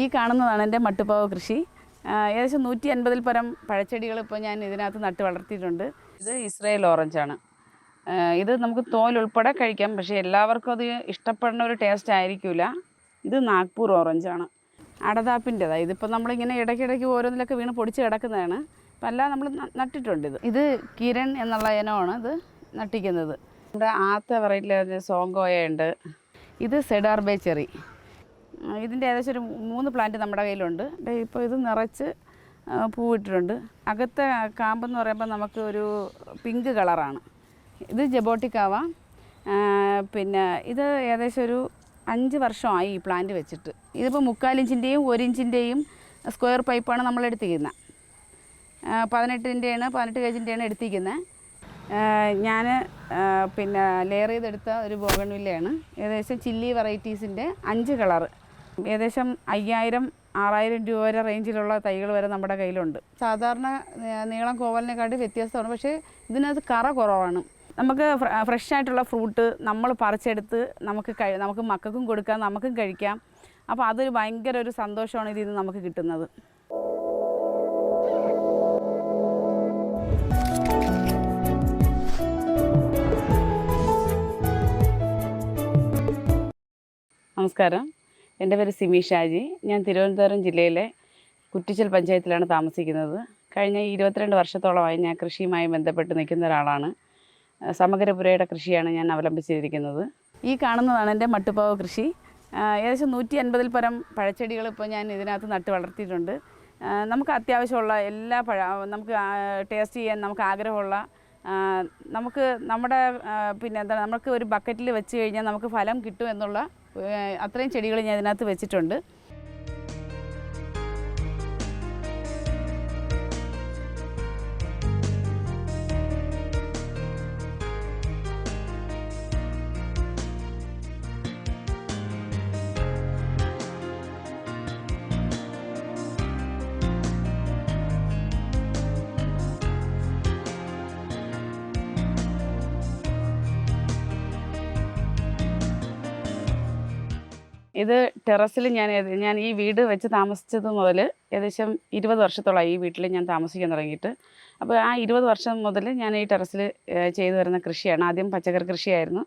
ഈ കാണുന്നതാണ് എന്റെ മട്ടുപ്പാവ് കൃഷി. ഏകദേശം നൂറ്റി അൻപതിൽ പരം പഴച്ചെടികൾ ഇപ്പോൾ ഞാൻ ഇതിനകത്ത് നട്ട് വളർത്തിയിട്ടുണ്ട്. ഇത് ഇസ്രയേൽ ഓറഞ്ചാണ് ഇത് നമുക്ക് തോൽ ഉൾപ്പെടെ കഴിക്കാം പക്ഷേ എല്ലാവർക്കും അത് ഇഷ്ടപ്പെടുന്ന ഒരു ടേസ്റ്റ് ആയിരിക്കില്ല. ഇത് നാഗ്പൂർ ഓറഞ്ചാണ് അടതാപ്പിന്റെതാണ് ഇതിപ്പോൾ നമ്മളിങ്ങനെ ഇടയ്ക്കിടയ്ക്ക് ഓരോന്നിലൊക്കെ വീണ് പൊടിച്ച് കിടക്കുന്നതാണ്. അപ്പം അല്ല നമ്മൾ നട്ടിട്ടുണ്ട് ഇത്. ഇത് കിരൺ എന്നുള്ള ഇനമാണ് ഇത് നട്ടിക്കുന്നത്. നമ്മുടെ ആത്ത വെറൈറ്റിയിൽ സോങ്കോയ ഉണ്ട്. ഇത് സെഡാർബേ ചെറി. ഇതിന്റെ ഏകദേശം ഒരു മൂന്ന് പ്ലാന്റ് നമ്മുടെ കയ്യിലുണ്ട്. ഇപ്പോൾ ഇത് നിറച്ച് പൂവിട്ടിട്ടുണ്ട്. അകത്തെ കാമ്പെന്ന് പറയുമ്പോൾ നമുക്ക് ഒരു പിങ്ക് കളറാണ് ഇത് ജബോട്ടിക്കാവ പിന്നെ ഇത് ഏകദേശം ഒരു അഞ്ച് വർഷമായി ഈ പ്ലാന്റ് വെച്ചിട്ട്. ഇതിപ്പോൾ മുക്കാലിഞ്ചിന്റെയും ഒരിഞ്ചിന്റെയും സ്ക്വയർ പൈപ്പാണ് നമ്മൾ എടുത്തിരിക്കുന്നത് പതിനെട്ടിന്റെയാണ് പതിനെട്ട് കേജിന്റെയാണ് എടുത്തിരിക്കുന്നത് ഞാൻ പിന്നെ ലെയർ ചെയ്തെടുത്ത ഒരു ബോഗൺവില്ലയാണ് ഏകദേശം ചില്ലി വെറൈറ്റീസിന്റെ അഞ്ച് കളറ് ഏകദേശം അയ്യായിരം ആറായിരം രൂപ വരെ റേഞ്ചിലുള്ള തൈകൾ വരെ നമ്മുടെ കയ്യിലുണ്ട്. സാധാരണ നീളം കോവലിനെക്കാട്ടി വ്യത്യസ്തമാണ് പക്ഷേ ഇതിനകത്ത് കറ കുറവാണ്. നമുക്ക് ഫ്രഷ് ആയിട്ടുള്ള ഫ്രൂട്ട് നമ്മൾ പറിച്ചെടുത്ത് നമുക്ക് കഴി നമുക്ക് മക്കൾക്കും കൊടുക്കാം നമുക്കും കഴിക്കാം. അപ്പോൾ അതൊരു ഭയങ്കര ഒരു സന്തോഷമാണ് ഇതിൽ നിന്ന് നമുക്ക് കിട്ടുന്നത്. നമസ്കാരം. എന്റെ പേര് സിമി ഷാജി. ഞാൻ തിരുവനന്തപുരം ജില്ലയിലെ കുറ്റിച്ചൽ പഞ്ചായത്തിലാണ് താമസിക്കുന്നത്. കഴിഞ്ഞ ഇരുപത്തിരണ്ട് വർഷത്തോളമായി ഞാൻ കൃഷിയുമായി ബന്ധപ്പെട്ട് നിൽക്കുന്ന ഒരാളാണ്. സമഗ്രപുരയുടെ കൃഷിയാണ് ഞാൻ അവലംബിച്ചിരിക്കുന്നത്. ഈ കാണുന്നതാണ് എന്റെ മട്ടുപ്പാവ് കൃഷി. ഏകദേശം നൂറ്റി അൻപതിൽ പരം പഴച്ചെടികൾ ഇപ്പോൾ ഞാൻ ഇതിനകത്ത് നട്ട് വളർത്തിയിട്ടുണ്ട്. നമുക്ക് അത്യാവശ്യമുള്ള എല്ലാ പഴ നമുക്ക് ടേസ്റ്റ് ചെയ്യാൻ നമുക്ക് ആഗ്രഹമുള്ള നമുക്ക് നമ്മുടെ പിന്നെ എന്താ നമുക്ക് ഒരു ബക്കറ്റിൽ വെച്ച് കഴിഞ്ഞാൽ നമുക്ക് ഫലം കിട്ടും എന്നുള്ള അത്രയും ചെടികൾ ഞാൻ ഇതിനകത്ത് വെച്ചിട്ടുണ്ട്. ഇത് ടെറസിൽ ഞാൻ ഞാൻ ഈ വീട് വെച്ച് താമസിച്ചത് മുതൽ ഏകദേശം ഇരുപത് വർഷത്തോളമായി ഈ വീട്ടിൽ ഞാൻ താമസിക്കാൻ തുടങ്ങിയിട്ട്. അപ്പോൾ ആ ഇരുപത് വർഷം മുതൽ ഞാൻ ഈ ടെറസിൽ ചെയ്തു വരുന്ന കൃഷിയാണ്. ആദ്യം പച്ചക്കറി കൃഷിയായിരുന്നു.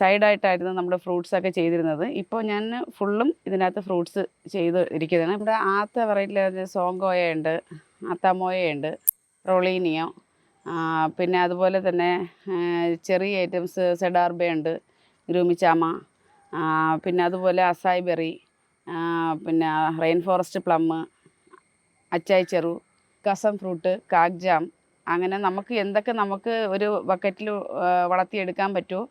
സൈഡായിട്ടായിരുന്നു നമ്മുടെ ഫ്രൂട്ട്സൊക്കെ ചെയ്തിരുന്നത്. ഇപ്പോൾ ഞാൻ ഫുള്ളും ഇതിനകത്ത് ഫ്രൂട്ട്സ് ചെയ്ത് ഇരിക്കുന്നതാണ് ഇവിടെ ആത്ത വെറൈറ്റിയിൽ സോങ്കോയുണ്ട് ഉണ്ട് റോളീനിയോ പിന്നെ അതുപോലെ തന്നെ ചെറിയ ഐറ്റംസ് സെഡാർബേ ഉണ്ട് ഗ്രൂമിച്ചാമ പിന്നെ അതുപോലെ അസായ് ബെറി പിന്നെ റെയിൻ ഫോറസ്റ്റ് പ്ലം അച്ചായ് ചെറു കസം ഫ്രൂട്ട് കാഗ്ജാം അങ്ങനെ നമുക്ക് എന്തൊക്കെ നമുക്ക് ഒരു ബക്കറ്റിൽ വളർത്തിയെടുക്കാൻ പറ്റുമോ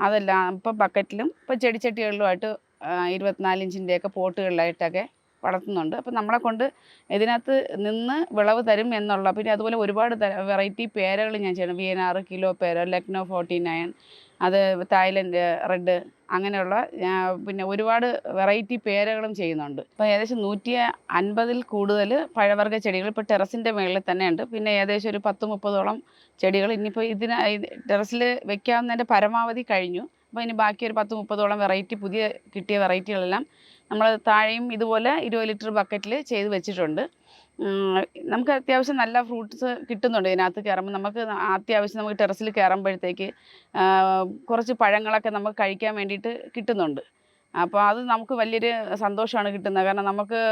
അതെല്ലാം ഇപ്പോൾ ബക്കറ്റിലും ഇപ്പോൾ ചെടിച്ചട്ടികളിലുമായിട്ട് ഇരുപത്തിനാല് ഇഞ്ചിന്റെയൊക്കെ പോട്ടുകളിലായിട്ടൊക്കെ വളർത്തുന്നുണ്ട്. അപ്പോൾ നമ്മളെ കൊണ്ട് ഇതിനകത്ത് നിന്ന് വിളവ് തരും എന്നുള്ള പിന്നെ അതുപോലെ ഒരുപാട് വെറൈറ്റി പേരകൾ ഞാൻ ചെയ്യണം. വി എൻ ആറ് കിലോ പേര ലക്നോ ഫോർട്ടി നയൻ അത് തായ്ലൻഡ് റെഡ് അങ്ങനെയുള്ള പിന്നെ ഒരുപാട് വെറൈറ്റി പേരകളും ചെയ്യുന്നുണ്ട്. ഇപ്പോൾ ഏകദേശം നൂറ്റി അൻപതിൽ കൂടുതൽ പഴവർഗ ചെടികൾ ഇപ്പോൾ ടെറസിന്റെ മുകളിൽ തന്നെ ഉണ്ട് പിന്നെ ഏകദേശം ഒരു പത്ത് മുപ്പതോളം ചെടികൾ ഇനിയിപ്പോൾ ഇതിന് ടെറസിൽ വെക്കാവുന്നതിന്റെ പരമാവധി കഴിഞ്ഞു. അപ്പോൾ ഇനി ബാക്കി ഒരു പത്ത് മുപ്പതോളം വെറൈറ്റി പുതിയ കിട്ടിയ വെറൈറ്റികളെല്ലാം നമ്മൾ താഴെയും ഇതുപോലെ ഇരുപത് ലിറ്റർ ബക്കറ്റിൽ ചെയ്ത് വെച്ചിട്ടുണ്ട്. നമുക്ക് അത്യാവശ്യം നല്ല ഫ്രൂട്ട്സ് കിട്ടുന്നുണ്ട് ഇതിനകത്ത് കയറുമ്പോൾ നമുക്ക് അത്യാവശ്യം നമുക്ക് ടെറസിൽ കയറുമ്പോഴത്തേക്ക് കുറച്ച് പഴങ്ങളൊക്കെ നമുക്ക് കഴിക്കാൻ വേണ്ടിയിട്ട് കിട്ടുന്നുണ്ട്. അപ്പോൾ അത് നമുക്ക് വലിയൊരു സന്തോഷമാണ് കിട്ടുന്നത്. കാരണം നമുക്ക്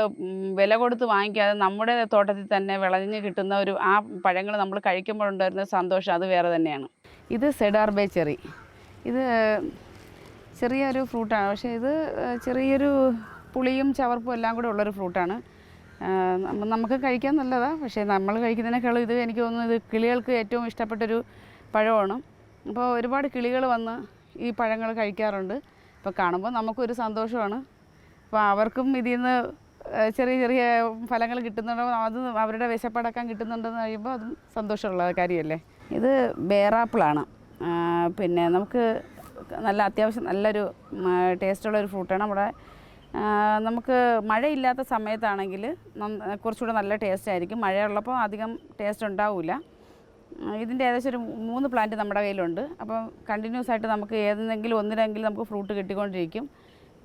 വില കൊടുത്ത് വാങ്ങിക്കാതെ നമ്മുടെ തോട്ടത്തിൽ തന്നെ വിളഞ്ഞ് കിട്ടുന്ന ഒരു ആ പഴങ്ങൾ നമ്മൾ കഴിക്കുമ്പോഴുണ്ടായിരുന്ന സന്തോഷം അത് വേറെ തന്നെയാണ്. ഇത് സെഡാർ ബേ ചെറി ഇത് ചെറിയൊരു ഫ്രൂട്ടാണ്. പക്ഷേ ഇത് ചെറിയൊരു പുളിയും ചവർപ്പും എല്ലാം കൂടെ ഉള്ളൊരു ഫ്രൂട്ടാണ്. നമുക്ക് കഴിക്കാൻ നല്ലതാണ് പക്ഷേ നമ്മൾ കഴിക്കുന്നതിനേക്കാളും ഇത് എനിക്ക് തോന്നുന്നു ഇത് കിളികൾക്ക് ഏറ്റവും ഇഷ്ടപ്പെട്ടൊരു പഴമാണ്. അപ്പോൾ ഒരുപാട് കിളികൾ വന്ന് ഈ പഴങ്ങൾ കഴിക്കാറുണ്ട്. അപ്പോൾ കാണുമ്പോൾ നമുക്കൊരു സന്തോഷമാണ്. അപ്പോൾ അവർക്കും ഇതിൽ നിന്ന് ചെറിയ ചെറിയ ഫലങ്ങൾ കിട്ടുന്നുണ്ടോ അത് അവരുടെ വിശപ്പടക്കാൻ കിട്ടുന്നുണ്ടെന്ന് കഴിയുമ്പോൾ അതും സന്തോഷമുള്ള കാര്യമല്ലേ? ഇത് ബേറാപ്പിളാണ്. പിന്നെ നമുക്ക് നല്ല അത്യാവശ്യം നല്ലൊരു ടേസ്റ്റുള്ള ഒരു ഫ്രൂട്ടാണ് നമ്മുടെ നമുക്ക് മഴയില്ലാത്ത സമയത്താണെങ്കിൽ കുറച്ചുകൂടെ നല്ല ടേസ്റ്റ് ആയിരിക്കും. മഴയുള്ളപ്പോൾ അധികം ടേസ്റ്റ് ഉണ്ടാവില്ല ഇതിന്റെ ഏകദേശം ഒരു മൂന്ന് പ്ലാന്റ് നമ്മുടെ കയ്യിലുണ്ട്. അപ്പം കണ്ടിന്യൂസ് ആയിട്ട് നമുക്ക് ഏതെങ്കിലും ഒന്നിനെങ്കിലും നമുക്ക് ഫ്രൂട്ട് കിട്ടിക്കൊണ്ടിരിക്കും.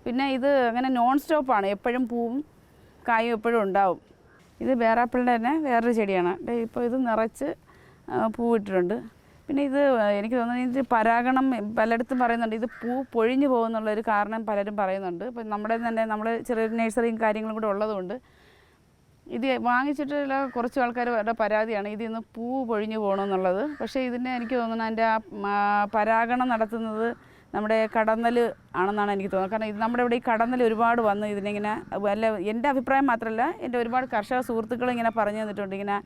പിന്നെ ഇത് അങ്ങനെ നോൺ സ്റ്റോപ്പാണ് എപ്പോഴും പൂവും കായും എപ്പോഴും ഉണ്ടാവും. ഇത് വേറാപ്പിളിന്റെ തന്നെ വേറൊരു ചെടിയാണ്. ഇപ്പോൾ ഇത് നിറച്ച് പൂവിട്ടിട്ടുണ്ട്. പിന്നെ ഇത് എനിക്ക് തോന്നുന്നത് ഇത് പരാഗണം പലയിടത്തും പറയുന്നുണ്ട്. ഇത് പൂ പൊഴിഞ്ഞു പോകുന്നുള്ളൊരു കാരണം പലരും പറയുന്നുണ്ട്. ഇപ്പം നമ്മുടെ തന്നെ നമ്മൾ ചെറിയൊരു നഴ്സറിയും കാര്യങ്ങളും കൂടെ ഉള്ളതുകൊണ്ട് ഇത് വാങ്ങിച്ചിട്ടുള്ള കുറച്ച് ആൾക്കാരുടെ പരാതിയാണ്. ഇതിൽ പൂ പൊഴിഞ്ഞു പോകണമെന്നുള്ളത് പക്ഷേ ഇതിനെ എനിക്ക് തോന്നുന്നു അതിന്റെ ആ പരാഗണം നടത്തുന്നത് നമ്മുടെ കടന്നൽ ആണെന്നാണ് എനിക്ക് തോന്നുന്നത്. കാരണം ഇത് നമ്മുടെ ഇവിടെ ഈ കടന്നൽ ഒരുപാട് വന്ന് ഇതിനിങ്ങനെ അല്ല എന്റെ അഭിപ്രായം മാത്രമല്ല എന്റെ ഒരുപാട് കർഷക സുഹൃത്തുക്കൾ ഇങ്ങനെ പറഞ്ഞു തന്നിട്ടുണ്ട്. ഇങ്ങനെ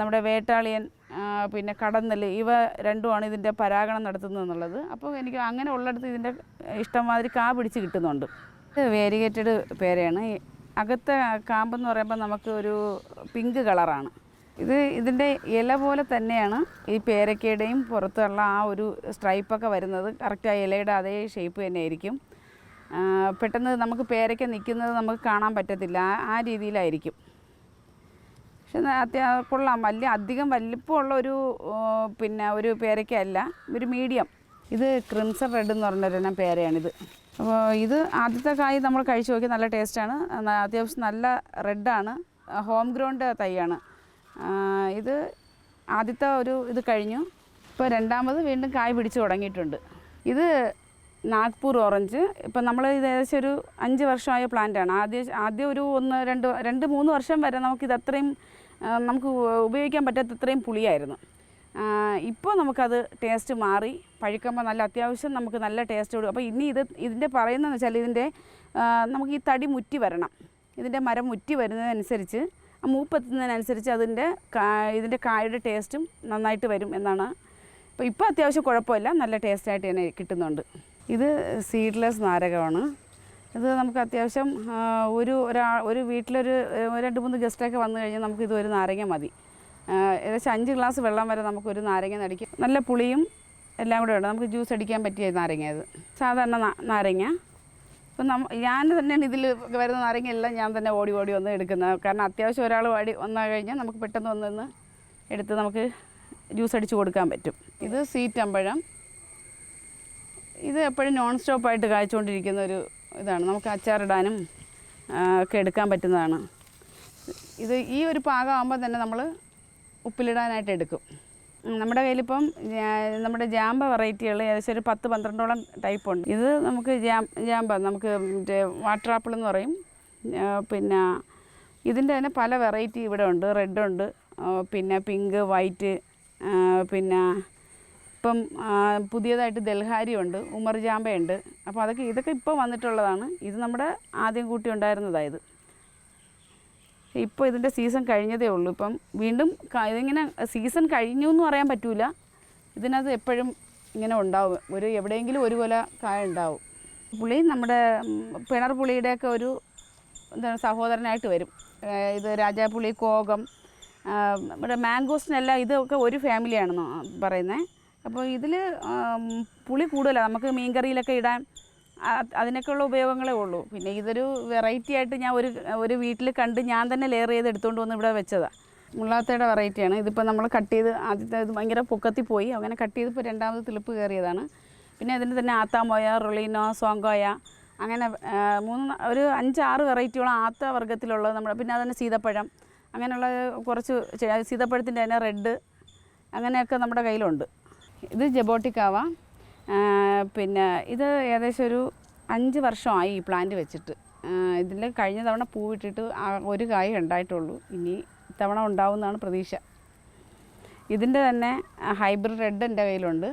നമ്മുടെ വേട്ടാളിയൻ പിന്നെ കടന്നൽ ഇവ രണ്ടുമാണ് ഇതിന്റെ പരാഗണം നടത്തുന്നത് എന്നുള്ളത്. അപ്പോൾ എനിക്ക് അങ്ങനെ ഉള്ളിടത്ത് ഇതിന്റെ ഇഷ്ടംമാതിരി കാ പിടിച്ച് കിട്ടുന്നുണ്ട്. ഇത് വേരിഗേറ്റഡ് പേരയാണ്. അകത്തെ കാമ്പെന്ന് പറയുമ്പോൾ നമുക്ക് ഒരു പിങ്ക് കളറാണ്. ഇത് ഇതിന്റെ ഇല പോലെ തന്നെയാണ് ഈ പേരക്കയുടെയും പുറത്തുള്ള ആ ഒരു സ്ട്രൈപ്പൊക്കെ വരുന്നത്. കറക്റ്റ് ആ ഇലയുടെ അതേ ഷേപ്പ് തന്നെ ആയിരിക്കും പെട്ടെന്ന് നമുക്ക് പേരയ്ക്ക നിൽക്കുന്നത് നമുക്ക് കാണാൻ പറ്റത്തില്ല. ആ രീതിയിലായിരിക്കും. പക്ഷെ അത്യാവശ്യം വലിയ അധികം വലിപ്പമുള്ള ഒരു പിന്നെ ഒരു പേരയ്ക്കല്ല ഒരു മീഡിയം. ഇത് ക്രിംസൺ റെഡ് എന്ന് പറഞ്ഞൊരു പേരയാണിത്. അപ്പോൾ ഇത് ആദ്യത്തെ കായ് നമ്മൾ കഴിച്ചു നോക്കി നല്ല ടേസ്റ്റാണ്. അത്യാവശ്യം നല്ല റെഡാണ്. ഹോം ഗ്രൗണ്ട് തൈയാണ്. ഇത് ആദ്യത്തെ ഒരു ഇത് കഴിഞ്ഞു. ഇപ്പോൾ രണ്ടാമത് വീണ്ടും കായ് പിടിച്ചു തുടങ്ങിയിട്ടുണ്ട്. ഇത് നാഗ്പൂർ ഓറഞ്ച്. ഇപ്പം നമ്മൾ ഇത് ഏകദേശം ഒരു അഞ്ച് വർഷമായ പ്ലാന്റാണ്. ആദ്യം ആദ്യം ഒരു ഒന്ന് രണ്ട് രണ്ട് മൂന്ന് വർഷം വരെ നമുക്കിത് അത്രയും നമുക്ക് ഉപയോഗിക്കാൻ പറ്റാത്ത ഇത്രയും പുളിയായിരുന്നു. ഇപ്പോൾ നമുക്കത് ടേസ്റ്റ് മാറി. പഴുക്കുമ്പോൾ നല്ല അത്യാവശ്യം നമുക്ക് നല്ല ടേസ്റ്റ് കൊടുക്കും അപ്പോൾ ഇനി ഇത് ഇതിന്റെ പറയുന്നതെന്ന് വെച്ചാൽ ഇതിന്റെ നമുക്ക് ഈ തടി മുറ്റി വരണം. ഇതിന്റെ മരം മുറ്റി വരുന്നതനുസരിച്ച് ആ മൂപ്പെത്തുന്നതിനനുസരിച്ച് അതിന്റെ ഇതിന്റെ കായയുടെ ടേസ്റ്റും നന്നായിട്ട് വരും എന്നാണ്. അപ്പോൾ ഇപ്പോൾ അത്യാവശ്യം കുഴപ്പമില്ല. നല്ല ടേസ്റ്റായിട്ട് തന്നെ കിട്ടുന്നുണ്ട്. ഇത് സീഡ്ലെസ് നാരകമാണ്. ഇത് നമുക്ക് അത്യാവശ്യം ഒരു ഒരാ ഒരു വീട്ടിലൊരു രണ്ട് മൂന്ന് ഗസ്റ്റൊക്കെ വന്നു കഴിഞ്ഞാൽ നമുക്ക് ഇത് ഒരു നാരങ്ങ മതി. ഏകദേശം അഞ്ച് ഗ്ലാസ് വെള്ളം വരെ നമുക്ക് ഒരു നാരങ്ങ നടിക്കും. നല്ല പുളിയും എല്ലാം കൂടെ ഉണ്ട്. നമുക്ക് ജ്യൂസ് അടിക്കാൻ പറ്റിയ നാരങ്ങ ഇത്. സാധാരണ നാരങ്ങ. ഇപ്പം നമ്മ ഞാൻ തന്നെയാണ് ഇതിൽ വരുന്ന നാരങ്ങ എല്ലാം ഞാൻ തന്നെ ഓടി ഓടി വന്ന് എടുക്കുന്നത്. കാരണം അത്യാവശ്യം ഒരാൾ വാടി വന്നു കഴിഞ്ഞാൽ നമുക്ക് പെട്ടെന്ന് വന്നൊന്ന് എടുത്ത് നമുക്ക് ജ്യൂസ് അടിച്ച് കൊടുക്കാൻ പറ്റും. ഇത് സീറ്റമ്പഴം ഇത് എപ്പോഴും നോൺ സ്റ്റോപ്പായിട്ട് കായ്ച്ചുകൊണ്ടിരിക്കുന്ന ഒരു ഇതാണ്. നമുക്ക് അച്ചാറിടാനും ഒക്കെ എടുക്കാൻ പറ്റുന്നതാണ്. ഇത് ഈ ഒരു പാകമാകുമ്പോൾ തന്നെ നമ്മൾ ഉപ്പിലിടാനായിട്ട് എടുക്കും. നമ്മുടെ കയ്യിലിപ്പം നമ്മുടെ ജാമ്പ വെറൈറ്റികൾ ഏകദേശം ഒരു പത്ത് പന്ത്രണ്ടോളം ടൈപ്പ് ഉണ്ട് ഇത് നമുക്ക് ജാം ജാമ്പ നമുക്ക് വാട്ടർ ആപ്പിൾ എന്ന് പറയും. പിന്നെ ഇതിന്റെ തന്നെ പല വെറൈറ്റി ഇവിടെ ഉണ്ട്. റെഡ് ഉണ്ട് പിന്നെ പിങ്ക് വൈറ്റ് പിന്നെ ഇപ്പം പുതിയതായിട്ട് ദൽഹാരി ഉണ്ട് ഉമർ ജാമ്പയുണ്ട്. അപ്പോൾ അതൊക്കെ ഇതൊക്കെ ഇപ്പോൾ വന്നിട്ടുള്ളതാണ്. ഇത് നമ്മുടെ ആദ്യം കൂട്ടി ഉണ്ടായിരുന്നതായത് ഇപ്പോൾ ഇതിന്റെ സീസൺ കഴിഞ്ഞതേ ഉള്ളൂ. ഇപ്പം വീണ്ടും ഇതിങ്ങനെ സീസൺ കഴിഞ്ഞു എന്ന് പറയാൻ പറ്റൂല. ഇതിനകത്ത് എപ്പോഴും ഇങ്ങനെ ഉണ്ടാവും. ഒരു എവിടെയെങ്കിലും ഒരു കൊല കായ ഉണ്ടാവും. പുളി നമ്മുടെ പിണർ പുളിയുടെയൊക്കെ ഒരു എന്താണ് സഹോദരനായിട്ട് വരും. ഇത് രാജാപുളി കോകം നമ്മുടെ മാംഗോസിനെല്ലാം ഇതൊക്കെ ഒരു ഫാമിലിയാണെന്ന് പറയുന്നത് അപ്പോൾ ഇതിൽ പുളി കൂടുതലാണ് നമുക്ക് മീൻകറിയിലൊക്കെ ഇടാൻ അതിനൊക്കെയുള്ള ഉപയോഗങ്ങളേ ഉള്ളൂ. പിന്നെ ഇതൊരു വെറൈറ്റി ആയിട്ട് ഞാൻ ഒരു ഒരു വീട്ടിൽ കണ്ട് ഞാൻ തന്നെ ലെയർ ചെയ്ത് എടുത്തുകൊണ്ട് വന്ന് ഇവിടെ വെച്ചതാണ് മുള്ളാത്തയുടെ വെറൈറ്റിയാണ് ഇതിപ്പോൾ നമ്മൾ കട്ട് ചെയ്ത് ആദ്യത്തെ ഇത് ഭയങ്കര പൊക്കത്തിൽ പോയി. അങ്ങനെ കട്ട് ചെയ്ത് ഇപ്പോൾ രണ്ടാമത് തിളിപ്പ് കയറിയതാണ്. പിന്നെ അതിന്റെ തന്നെ ആത്താമോയ റൊളീനോ സോങ്കോയ അങ്ങനെ മൂന്ന് ഒരു അഞ്ചാറ് വെറൈറ്റിയുള്ള ആത്ത വർഗത്തിലുള്ളത് നമ്മൾ പിന്നെ അതുതന്നെ സീതപ്പഴം അങ്ങനെയുള്ള കുറച്ച് സീതപ്പഴത്തിന്റെ തന്നെ റെഡ് അങ്ങനെയൊക്കെ നമ്മുടെ കയ്യിലുണ്ട്. ഇത് ജബോട്ടിക്കാവ. പിന്നെ ഇത് ഏകദേശം ഒരു അഞ്ച് വർഷമായി ഈ പ്ലാന്റ് വെച്ചിട്ട്. ഇതിൽ കഴിഞ്ഞ തവണ പൂവിട്ടിട്ട് ഒരു കായ് ഉണ്ടായിട്ടുള്ളൂ. ഇനി ഇത്തവണ ഉണ്ടാവുമെന്നാണ് പ്രതീക്ഷ. ഇതിന്റെ തന്നെ ഹൈബ്രിഡ് റെഡ് എന്റെ കയ്യിലുണ്ട്.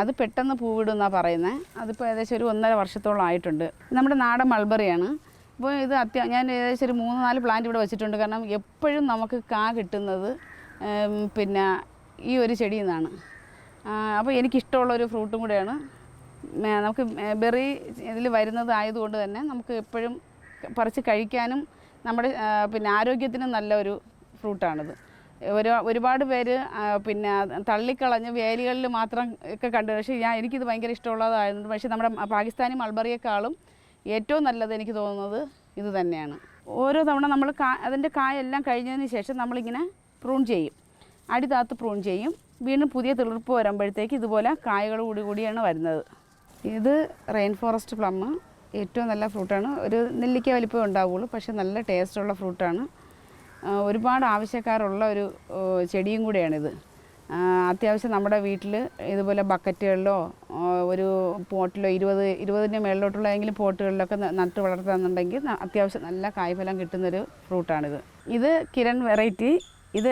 അത് പെട്ടെന്ന് പൂവിടുമെന്നാണ് പറയുന്നത് അതിപ്പോൾ ഏകദേശം ഒരു ഒന്നര വർഷത്തോളം ആയിട്ടുണ്ട്. നമ്മുടെ നാടൻ മൾബറിയാണ്. അപ്പോൾ ഇത് അത്യാ ഞാൻ ഏകദേശം ഒരു മൂന്ന് നാല് പ്ലാന്റ് ഇവിടെ വെച്ചിട്ടുണ്ട്. കാരണം എപ്പോഴും നമുക്ക് കാ കിട്ടുന്നത് പിന്നെ ഈ ഒരു ചെടിയിൽ നിന്നാണ്. അപ്പോൾ എനിക്കിഷ്ടമുള്ളൊരു ഫ്രൂട്ടും കൂടെയാണ്. നമുക്ക് ബെറി ഇതിൽ വരുന്നത് ആയതുകൊണ്ട് തന്നെ നമുക്ക് എപ്പോഴും പറിച്ച് കഴിക്കാനും നമ്മുടെ പിന്നെ ആരോഗ്യത്തിനും നല്ലൊരു ഫ്രൂട്ടാണിത്. ഒരു ഒരുപാട് പേര് പിന്നെ തള്ളിക്കളഞ്ഞ് വേലികളിൽ മാത്രം ഒക്കെ കണ്ടു പക്ഷേ ഞാൻ എനിക്കിത് ഭയങ്കര ഇഷ്ടമുള്ളതായിരുന്നു പക്ഷേ നമ്മുടെ പാകിസ്ഥാനി മൾബറിയേക്കാളും ഏറ്റവും നല്ലത് എനിക്ക് തോന്നുന്നത് ഇത് തന്നെയാണ്. ഓരോ തവണ നമ്മൾ കാ അതിന്റെ കായെല്ലാം കഴിഞ്ഞതിന് ശേഷം നമ്മളിങ്ങനെ പ്രൂൺ ചെയ്യും. അടി താത്ത് പ്രൂൺ ചെയ്യും. വീണ്ടും പുതിയ തിളിർപ്പ് വരുമ്പോഴത്തേക്ക് ഇതുപോലെ കായകൾ കൂടി കൂടിയാണ് വരുന്നത്. ഇത് റെയിൻ ഫോറസ്റ്റ് പ്ലം ഏറ്റവും നല്ല ഫ്രൂട്ടാണ് ഒരു നെല്ലിക്ക വലിപ്പം ഉണ്ടാവുള്ളൂ പക്ഷെ നല്ല ടേസ്റ്റുള്ള ഫ്രൂട്ടാണ് ഒരുപാട് ആവശ്യക്കാരുള്ള ഒരു ചെടിയും കൂടെയാണിത്. അത്യാവശ്യം നമ്മുടെ വീട്ടിൽ ഇതുപോലെ ബക്കറ്റുകളിലോ ഒരു പോട്ടിലോ ഇരുപത് ഇരുപതിന്റെ മേളിലോട്ടുള്ള ഏതെങ്കിലും പോട്ടുകളിലൊക്കെ നട്ട് വളർത്തുന്നുണ്ടെങ്കിൽ അത്യാവശ്യം നല്ല കായ്ഫലം കിട്ടുന്നൊരു ഫ്രൂട്ടാണിത് ഇത് കിരൺ വെറൈറ്റി ഇത്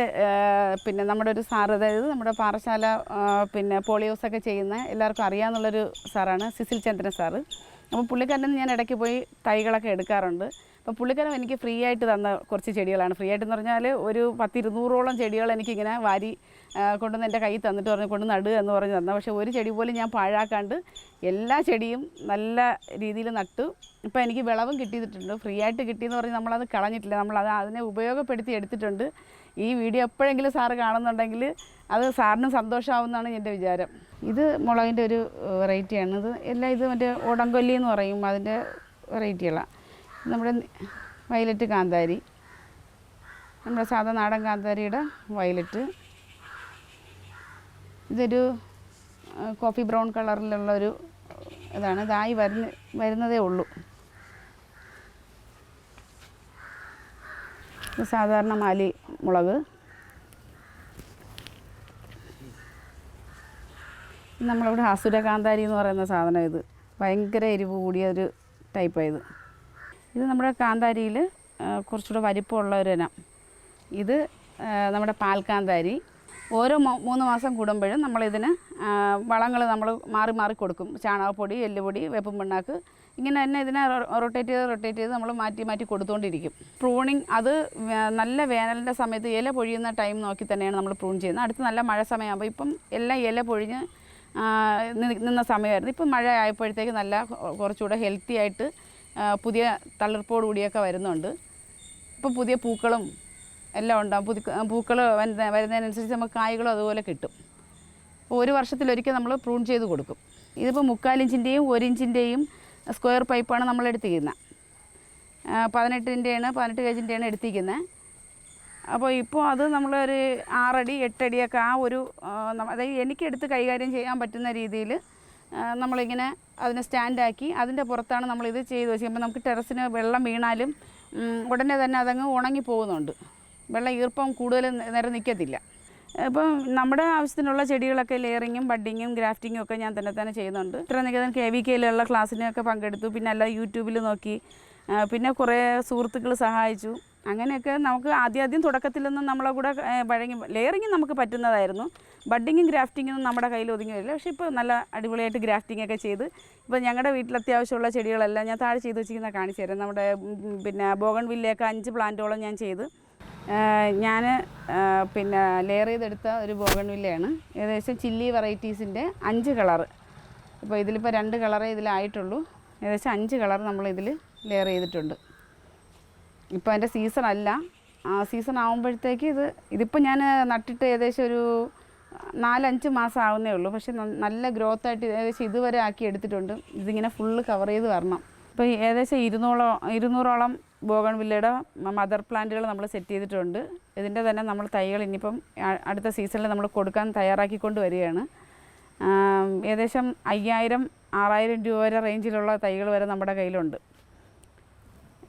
പിന്നെ നമ്മുടെ ഒരു സാർ അതായത് നമ്മുടെ പാറശാല പിന്നെ പോളിയോസ് ഒക്കെ ചെയ്യുന്ന എല്ലാവർക്കും അറിയാമെന്നുള്ളൊരു സാറാണ് സിസിൽ ചന്ദ്രൻ സാറ്. അപ്പോൾ പുള്ളിക്കാരൻ ഞാൻ ഇടയ്ക്ക് പോയി തൈകളൊക്കെ എടുക്കാറുണ്ട്. അപ്പോൾ പുള്ളിക്കാരൻ എനിക്ക് ഫ്രീ ആയിട്ട് തന്ന കുറച്ച് ചെടികളാണ്. ഫ്രീ ആയിട്ടെന്ന് പറഞ്ഞാൽ ഒരു പത്തിരുന്നൂറോളം ചെടികൾ എനിക്കിങ്ങനെ വാരി കൊണ്ടുവന്ന് എന്റെ കയ്യിൽ തന്നിട്ട് പറഞ്ഞു കൊണ്ട് നടുക എന്ന് പറഞ്ഞ് തന്ന. പക്ഷേ ഒരു ചെടി പോലും ഞാൻ പാഴാക്കാണ്ട് എല്ലാ ചെടിയും നല്ല രീതിയിൽ നട്ടു. ഇപ്പോൾ എനിക്ക് വിളവും കിട്ടിയിട്ടുണ്ട്. ഫ്രീ ആയിട്ട് കിട്ടിയെന്ന് പറഞ്ഞ് നമ്മളത് കളഞ്ഞിട്ടില്ല. നമ്മളത് അതിനെ ഉപയോഗപ്പെടുത്തി എടുത്തിട്ടുണ്ട്. ഈ വീഡിയോ എപ്പോഴെങ്കിലും സാറ് കാണുന്നുണ്ടെങ്കിൽ അത് സാറിന് സന്തോഷമാവുമെന്നാണ് എന്റെ വിചാരം. ഇത് മുളകിന്റെ ഒരു വെറൈറ്റിയാണ്. ഇത് എല്ലാം ഇത് മറ്റേ ഓടംകൊല്ലി എന്ന് പറയും. അതിന്റെ വെറൈറ്റികളാണ്. നമ്മുടെ വയലറ്റ് കാന്താരി. നമ്മുടെ സാധാ നാടൻ കാന്താരിയുടെ വയലറ്റ്. ഇതൊരു കോഫി ബ്രൗൺ കളറിലുള്ള ഒരു ഇതാണ്. ഇതായി വരുന്ന വരുന്നതേ ഉള്ളൂ. സാധാരണ മാലി മുളക്. നമ്മളിവിടെ അസുര കാന്താരി എന്ന് പറയുന്ന സാധനം ഇത്. ഭയങ്കര എരിവ് കൂടിയ ഒരു ടൈപ്പാണ് ഇത്. നമ്മുടെ കാന്താരിയിൽ കുറച്ചുകൂടെ വലിപ്പമുള്ള ഒരു ഇനം. ഇത് നമ്മുടെ പാൽക്കാന്താരി ഓരോ മൂന്ന് മാസം കൂടുമ്പോഴും നമ്മളിതിന് വളങ്ങൾ നമ്മൾ മാറി മാറി കൊടുക്കും. ചാണകപ്പൊടി എല്ലുപൊടി വേപ്പും പിണ്ണാക്ക് ഇങ്ങനെ തന്നെ ഇതിനെ റൊട്ടേറ്റ് ചെയ്ത് റൊട്ടേറ്റ് ചെയ്ത് നമ്മൾ മാറ്റി മാറ്റി കൊടുത്തുകൊണ്ടിരിക്കും പ്രൂണിങ് അത് നല്ല വേനലിന്റെ സമയത്ത് ഇല പൊഴിയുന്ന ടൈം നോക്കി തന്നെയാണ് നമ്മൾ പ്രൂൺ ചെയ്യുന്നത്. അടുത്ത് നല്ല മഴ സമയമാകുമ്പോൾ ഇപ്പം എല്ലാം ഇല പൊഴിഞ്ഞ് നിന്ന സമയമായിരുന്നു. ഇപ്പം മഴ ആയപ്പോഴത്തേക്ക് നല്ല കുറച്ചുകൂടെ ഹെൽത്തി ആയിട്ട് പുതിയ തളിർപ്പോട് കൂടിയൊക്കെ വരുന്നുണ്ട്. ഇപ്പം പുതിയ പൂക്കളും എല്ലാം ഉണ്ടാകും പുതിയ പൂക്കൾ വരുന്ന വരുന്നതിനനുസരിച്ച് നമുക്ക് കായ്കളും അതുപോലെ കിട്ടും. ഒരു വർഷത്തിലൊരിക്കൽ നമ്മൾ പ്രൂൺ ചെയ്ത് കൊടുക്കും. ഇതിപ്പോൾ മുക്കാലിഞ്ചിന്റെയും ഒരു ഇഞ്ചിന്റെയും സ്ക്വയർ പൈപ്പാണ് നമ്മൾ എടുത്തിരിക്കുന്നത് പതിനെട്ടിന്റെയാണ് പതിനെട്ട് കേജിന്റെയാണ് എടുത്തിരിക്കുന്നത് അപ്പോൾ ഇപ്പോൾ അത് നമ്മളൊരു ആറടി എട്ടടിയൊക്കെ ആ ഒരു അതായത് എനിക്കെടുത്ത് കൈകാര്യം ചെയ്യാൻ പറ്റുന്ന രീതിയിൽ നമ്മളിങ്ങനെ അതിനെ സ്റ്റാൻഡാക്കി അതിന്റെ പുറത്താണ് നമ്മളിത് ചെയ്ത് വെച്ചിരിക്കുന്നത് നമുക്ക് ടെറസിന് വെള്ളം വീണാലും ഉടനെ തന്നെ അതങ്ങ് ഉണങ്ങി പോകുന്നുണ്ട് വെള്ളം ഈർപ്പം കൂടുതൽ നേരം നിൽക്കത്തില്ല. ഇപ്പം നമ്മുടെ ആവശ്യത്തിനുള്ള ചെടികളൊക്കെ ലെയറിങ്ങും ബഡിങ്ങും ഗ്രാഫ്റ്റിങ്ങും ഒക്കെ ഞാൻ തന്നെ തന്നെ ചെയ്യുന്നുണ്ട്. ഇത്ര നികതൻ കെ വി കെയിലുള്ള ക്ലാസ്സിനൊക്കെ പങ്കെടുത്തു. പിന്നെ അല്ല യൂട്യൂബിൽ നോക്കി. പിന്നെ കുറേ സുഹൃത്തുക്കൾ സഹായിച്ചു. അങ്ങനെയൊക്കെ നമുക്ക് ആദ്യം ആദ്യം തുടക്കത്തിലൊന്നും നമ്മളെ കൂടെ വഴങ്ങി ലെയറിങ് നമുക്ക് പറ്റുന്നതായിരുന്നു. ബഡിങ്ങും ഗ്രാഫ്റ്റിങ്ങും നമ്മുടെ കയ്യിൽ ഒതുങ്ങി വരില്ല പക്ഷേ ഇപ്പോൾ നല്ല അടിപൊളിയായിട്ട് ഗ്രാഫ്റ്റിംഗ് ഒക്കെ ചെയ്ത് ഇപ്പോൾ ഞങ്ങളുടെ വീട്ടിൽ അത്യാവശ്യമുള്ള ചെടികളെല്ലാം ഞാൻ താഴെ ചെയ്ത് വെച്ചിരിക്കുന്ന കാണിച്ചു തരാം. നമ്മുടെ പിന്നെ ബോഗൺ വില്ലയൊക്കെ അഞ്ച് പ്ലാന്റോളം ഞാൻ ചെയ്ത്. ഞാൻ പിന്നെ ലെയർ ചെയ്തെടുത്ത ഒരു ബോഗൺ വില്ലയാണ് ഏകദേശം ചില്ലി വെറൈറ്റീസിന്റെ അഞ്ച് കളറ് ഇപ്പോൾ ഇതിലിപ്പോൾ രണ്ട് കളറേ ഇതിലായിട്ടുള്ളൂ. ഏകദേശം അഞ്ച് കളർ നമ്മൾ ഇതിൽ ലെയർ ചെയ്തിട്ടുണ്ട്. ഇപ്പോൾ അതിന്റെ സീസൺ അല്ല. സീസൺ ആകുമ്പോഴത്തേക്ക് ഇത് ഇതിപ്പോൾ ഞാൻ നട്ടിട്ട് ഏകദേശം ഒരു നാലഞ്ച് മാസം ആവുന്നേ ഉള്ളൂ. പക്ഷെ നല്ല ഗ്രോത്ത് ആയിട്ട് ഏകദേശം ഇതുവരെ ആക്കി എടുത്തിട്ടുണ്ട്. ഇതിങ്ങനെ ഫുള്ള് കവർ ചെയ്ത് വരണം. ഇപ്പോൾ ഏകദേശം ഇരുന്നൂറോ ഇരുന്നൂറോളം ബോഗൺ വില്ലയുടെ മദർ പ്ലാന്റുകൾ നമ്മൾ സെറ്റ് ചെയ്തിട്ടുണ്ട്. ഇതിന്റെ തന്നെ നമ്മൾ തൈകൾ ഇനിയിപ്പം അടുത്ത സീസണിൽ നമ്മൾ കൊടുക്കാൻ തയ്യാറാക്കിക്കൊണ്ട് വരികയാണ്. ഏകദേശം അയ്യായിരം ആറായിരം രൂപ വരെ റേഞ്ചിലുള്ള തൈകൾ വരെ നമ്മുടെ കയ്യിലുണ്ട്.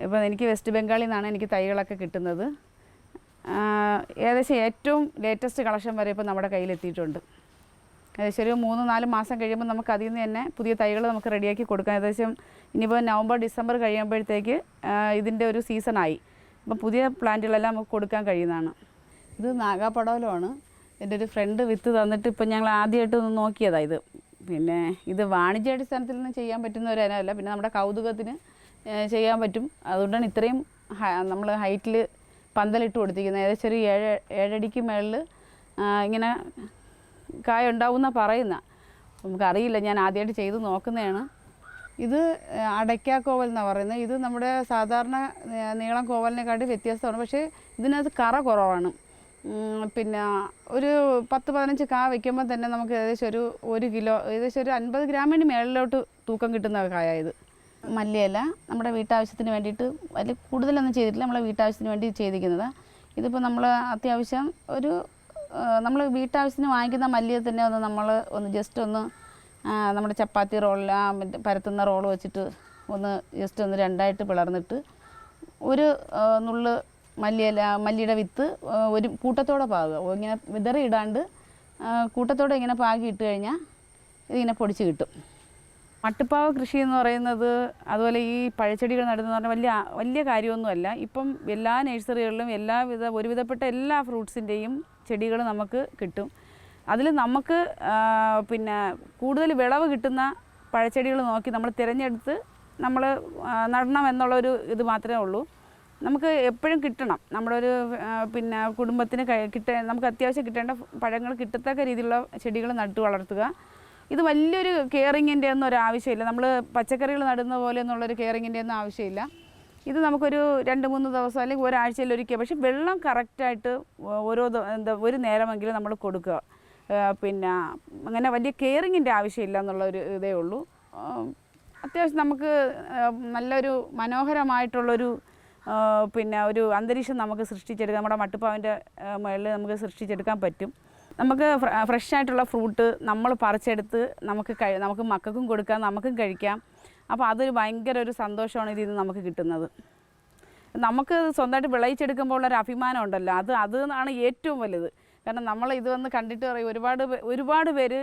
ഇപ്പം എനിക്ക് വെസ്റ്റ് ബംഗാളിൽ നിന്നാണ് എനിക്ക് തൈകളൊക്കെ കിട്ടുന്നത്. ഏകദേശം ഏറ്റവും ലേറ്റസ്റ്റ് കളക്ഷൻ വരെ ഇപ്പോൾ നമ്മുടെ കയ്യിലെത്തിയിട്ടുണ്ട് ഏകദേശം ഒരു മൂന്ന് നാല് മാസം കഴിയുമ്പോൾ നമുക്ക് അതിൽ നിന്ന് തന്നെ പുതിയ തൈകൾ നമുക്ക് റെഡിയാക്കി കൊടുക്കാം. ഏകദേശം ഇനിയിപ്പോൾ നവംബർ ഡിസംബർ കഴിയുമ്പോഴത്തേക്ക് ഇതിന്റെ ഒരു സീസണായി. അപ്പോൾ പുതിയ പ്ലാന്റുകളെല്ലാം നമുക്ക് കൊടുക്കാൻ കഴിയുന്നതാണ്. ഇത് നാഗാപടവലമാണ്. എന്റെ ഒരു ഫ്രണ്ട് വിത്ത് തന്നിട്ട് ഇപ്പം ഞങ്ങൾ ആദ്യമായിട്ട് ഒന്ന് നോക്കിയതാണ് ഇത്. പിന്നെ ഇത് വാണിജ്യാടിസ്ഥാനത്തിൽ നിന്ന് ചെയ്യാൻ പറ്റുന്ന ഒരു ഇനമല്ല. പിന്നെ നമ്മുടെ കൗതുകത്തിന് ചെയ്യാൻ പറ്റും. അതുകൊണ്ടാണ് ഇത്രയും നമ്മൾ ഹൈറ്റിൽ പന്തലിട്ട് കൊടുത്തിരിക്കുന്നത്. ഏകദേശം ഒരു ഏഴ് ഏഴടിക്ക് മേളിൽ ഇങ്ങനെ കായ ഉണ്ടാവുന്ന പറയുന്ന. നമുക്കറിയില്ല ഞാൻ ആദ്യമായിട്ട് ചെയ്ത് നോക്കുന്നതാണ്. ഇത് അടയ്ക്ക കോവൽ എന്നാണ് പറയുന്നത് ഇത് നമ്മുടെ സാധാരണ നീളം കോവലിനെക്കാട്ടി വ്യത്യസ്തമാണ്. പക്ഷേ ഇതിനകത്ത് കറ കുറവാണ്. പിന്നെ ഒരു പത്ത് പതിനഞ്ച് കാ വയ്ക്കുമ്പോൾ തന്നെ നമുക്ക് ഏകദേശം ഒരു ഒരു കിലോ ഏകദേശം ഒരു അൻപത് ഗ്രാമിന് മേളിലോട്ട് തൂക്കം കിട്ടുന്ന കായ ഇത്. മല്ലിയില നമ്മുടെ വീട്ടാവശ്യത്തിന് വേണ്ടിയിട്ട് വലിയ കൂടുതലൊന്നും ചെയ്തിട്ടില്ല. നമ്മളെ വീട്ടാവശ്യത്തിന് വേണ്ടി ചെയ്തിരിക്കുന്നത്. ഇതിപ്പോൾ നമ്മൾ അത്യാവശ്യം ഒരു നമ്മൾ വീട്ടാവശ്യത്തിന് വാങ്ങിക്കുന്ന മല്ലിയെ തന്നെ ഒന്ന് നമ്മൾ ഒന്ന് ജസ്റ്റ് ഒന്ന് നമ്മുടെ ചപ്പാത്തി റോളിൽ ആ പരത്തുന്ന റോൾ വെച്ചിട്ട് ഒന്ന് ജസ്റ്റ് ഒന്ന് രണ്ടായിട്ട് പിളർന്നിട്ട് ഒരു നുള്ള് മല്ലിയില മല്ലിയുടെ വിത്ത് ഒരു കൂട്ടത്തോടെ പാകുക ഇങ്ങനെ വിതറി ഇടാണ്ട് കൂട്ടത്തോടെ ഇങ്ങനെ പാകി ഇട്ട് കഴിഞ്ഞാൽ ഇതിങ്ങനെ പൊടിച്ച് കിട്ടും. മട്ടുപ്പാവ് കൃഷി എന്ന് പറയുന്നത് അതുപോലെ ഈ പഴച്ചെടികൾ നടുന്നത് പറഞ്ഞാൽ വലിയ വലിയ കാര്യമൊന്നുമല്ല. ഇപ്പം എല്ലാ നഴ്സറികളിലും എല്ലാവിധ ഒരുവിധപ്പെട്ട എല്ലാ ഫ്രൂട്ട്സിന്റെയും ചെടികൾ നമുക്ക് കിട്ടും. അതിൽ നമുക്ക് പിന്നെ കൂടുതൽ വിളവ് കിട്ടുന്ന പഴച്ചെടികൾ നോക്കി നമ്മൾ തിരഞ്ഞെടുത്ത് നമ്മൾ നടണം എന്നുള്ളൊരു ഇത് മാത്രമേ ഉള്ളൂ. നമുക്ക് എപ്പോഴും കിട്ടണം. നമ്മുടെ ഒരു പിന്നെ കുടുംബത്തിന് കിട്ട നമുക്ക് അത്യാവശ്യം കിട്ടേണ്ട പഴങ്ങൾ കിട്ടത്തക്ക രീതിയിലുള്ള ചെടികൾ നട്ടു വളർത്തുക. ഇത് വലിയൊരു കെയറിങ്ങിന്റെ ഒന്നും ഒരു ആവശ്യമില്ല നമ്മൾ പച്ചക്കറികൾ നടുന്ന പോലെ എന്നുള്ളൊരു കെയറിങ്ങിന്റെ ഒന്നും ആവശ്യമില്ല. ഇത് നമുക്കൊരു രണ്ട് മൂന്ന് ദിവസം അല്ലെങ്കിൽ ഒരാഴ്ചയിൽ ഒരിക്കൽ പക്ഷെ വെള്ളം കറക്റ്റായിട്ട് ഓരോ എന്താ ഒരു നേരമെങ്കിലും നമ്മൾ കൊടുക്കുക. പിന്നെ അങ്ങനെ വലിയ കെയറിങ്ങിന്റെ ആവശ്യമില്ല എന്നുള്ളൊരു ഇതേ ഉള്ളൂ. അത്യാവശ്യം നമുക്ക് നല്ലൊരു മനോഹരമായിട്ടുള്ളൊരു പിന്നെ ഒരു അന്തരീക്ഷം നമുക്ക് സൃഷ്ടിച്ചെടുക്കാം. നമ്മുടെ മട്ടുപ്പാവിന്റെ മുകളിൽ നമുക്ക് സൃഷ്ടിച്ചെടുക്കാൻ പറ്റും. നമുക്ക് ഫ്രഷ് ആയിട്ടുള്ള ഫ്രൂട്ട് നമ്മൾ പറിച്ചെടുത്ത് നമുക്ക് കഴി നമുക്ക് മക്കൾക്കും കൊടുക്കാം നമുക്കും കഴിക്കാം. അപ്പോൾ അതൊരു ഭയങ്കര ഒരു സന്തോഷമാണ് ഇതിൽ നിന്ന് നമുക്ക് കിട്ടുന്നത്. നമുക്ക് സ്വന്തമായിട്ട് വിളയിച്ചെടുക്കുമ്പോൾ ഉള്ളൊരു അഭിമാനം ഉണ്ടല്ലോ. അത് അത് ആണ് ഏറ്റവും വലുത്. കാരണം നമ്മൾ ഇത് വന്ന് കണ്ടിട്ട് പറയും ഒരുപാട് ഒരുപാട് പേര്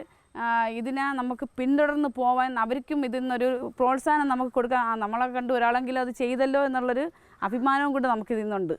ഇതിനെ നമുക്ക് പിന്തുടർന്ന് പോവാൻ അവർക്കും ഇതിൽ നിന്നൊരു പ്രോത്സാഹനം നമുക്ക് കൊടുക്കാം. നമ്മളെ കണ്ട് ഒരാളെങ്കിലും അത് ചെയ്തല്ലോ എന്നുള്ളൊരു അഭിമാനവും കൂടെ നമുക്കിതിൽ നിന്നുണ്ട്.